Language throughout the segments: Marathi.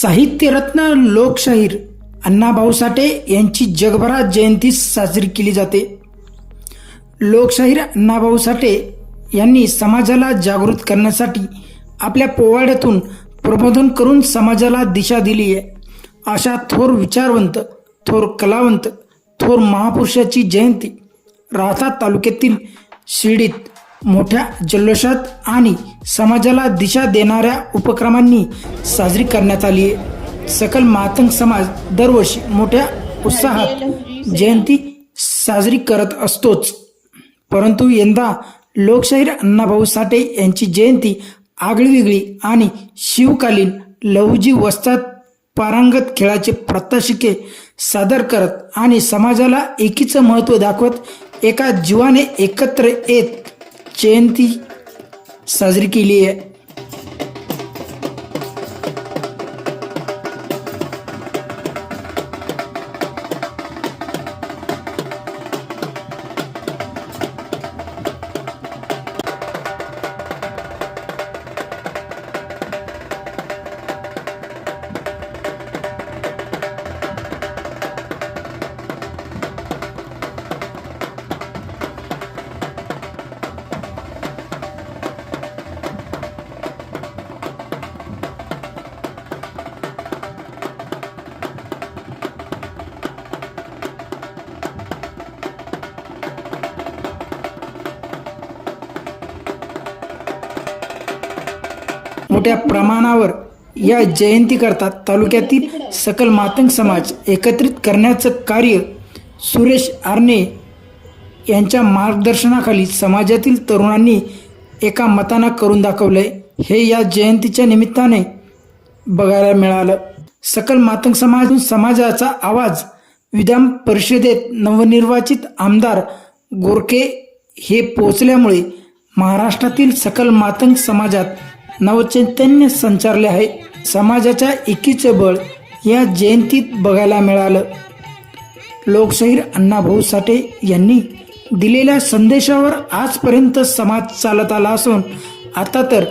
साहित्यरत्न लोकशाहीर अण्णाभाऊ साठे यांची जगभरात जयंती साजरी केली जाते. लोकशाहीर अण्णाभाऊ साठे यांनी समाजाला जागृत करण्यासाठी आपल्या पोवाड्यातून प्रबोधन करून समाजाला दिशा दिली आहे. अशा थोर विचारवंत थोर कलावंत थोर महापुरुषाची जयंती राहता तालुक्यातील शिर्डीत मोठ्या जल्लोषात आणि समाजाला दिशा देणाऱ्या उपक्रमांनी साजरी करण्यात आली आहे. सकल मातंग समाज दरवर्षी मोठ्या उत्साहात जयंती साजरी करत असतोच. परंतु यंदा लोकशाहीर अण्णाभाऊ साठे यांची जयंती आगळीवेगळी आणि शिवकालीन लहुजी वस्तात पारंगत खेळाचे प्रात्यक्षिके सादर करत आणि समाजाला एकीचं महत्त्व दाखवत एका जीवाने एकत्र येत जयंती साजरी केली आहे. मोठ्या प्रमाणावर या जयंती करतात. तालुक्यातील सकल मातंग समाज एकत्रित करण्याचं कार्य सुरेश आरणे यांच्या मार्गदर्शनाखाली समाजातील तरुणांनी एका मतानं करून दाखवलंय. हे या जयंतीच्या निमित्ताने बघायला मिळालं. सकल मातंग समाज समाजाचा आवाज विधान परिषदेत नवनिर्वाचित आमदार गोरखे हे पोचल्यामुळे महाराष्ट्रातील सकल मातंग समाजात नवचैतन्य संचारले आहे. समाजाच्या एकीचं बळ या जयंतीत बघायला मिळालं. लोकशाहीर अण्णाभाऊ साठे यांनी दिलेल्या संदेशावर आजपर्यंत समाज चालत आला असून आता तर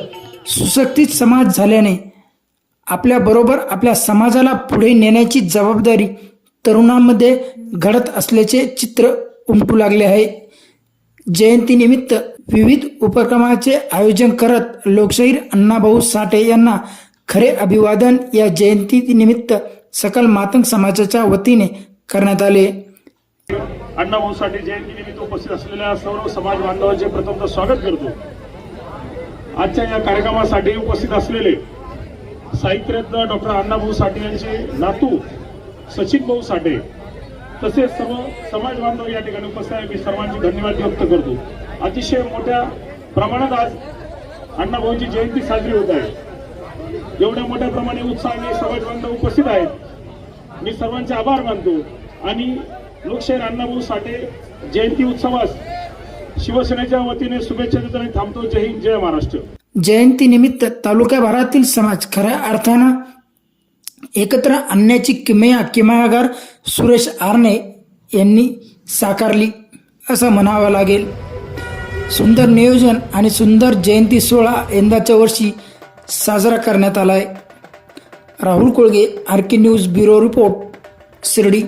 सुसक्तीत समाज झाल्याने आपल्याबरोबर आपल्या समाजाला पुढे नेण्याची जबाबदारी तरुणांमध्ये घडत असल्याचे चित्र उमटू लागले आहे. जयंतीनिमित्त विविध उपक्रमाचे आयोजन करत लोकशाहीर अण्णाभाऊ साठे यांना खरे अभिवादन या जयंतीनिमित्त सकल मातंग समाजाच्या वतीने करण्यात आले. अण्णाभाऊ साठे जयंतीनिमित्त उपस्थित असलेल्या सर्व समाज बांधवांचे प्रथमतः स्वागत करतो. आजच्या या कार्यक्रमासाठी उपस्थित असलेले साहित्यरत्न डॉक्टर अण्णाभाऊ साठे यांचे नातू सचिन भाऊ साठे तसेच सर्व समाज बांधव या ठिकाणी उपस्थित आहे मी सर्वांचे धन्यवाद व्यक्त करतो. अतिशय मोठ्या प्रमाणात आज अण्णाभाऊंची जयंती साजरी होत आहे. एवढ्या मोठ्या प्रमाणे उत्साहाने समाज बांधव उपस्थित आहेत. मी सर्वांचे आभार मानतो आणि लोकशाहीर अण्णाभाऊ साठे जयंती उत्सवास शिवसेनेच्या वतीने शुभेच्छा देताना थांबतो. जय हिंद जय महाराष्ट्र. जयंतीनिमित्त तालुक्याभरातील समाज खऱ्या अर्थानं एकत्र आणण्याची किमया किमयागार सुरेश आरणे यांनी साकारली असं म्हणावं लागेल. सुंदर नियोजन आणि सुंदर जयंती सोहळा यंदाच्या वर्षी साजरा करण्यात आला आहे Rahul Kolge R K news bureau report Shirdi.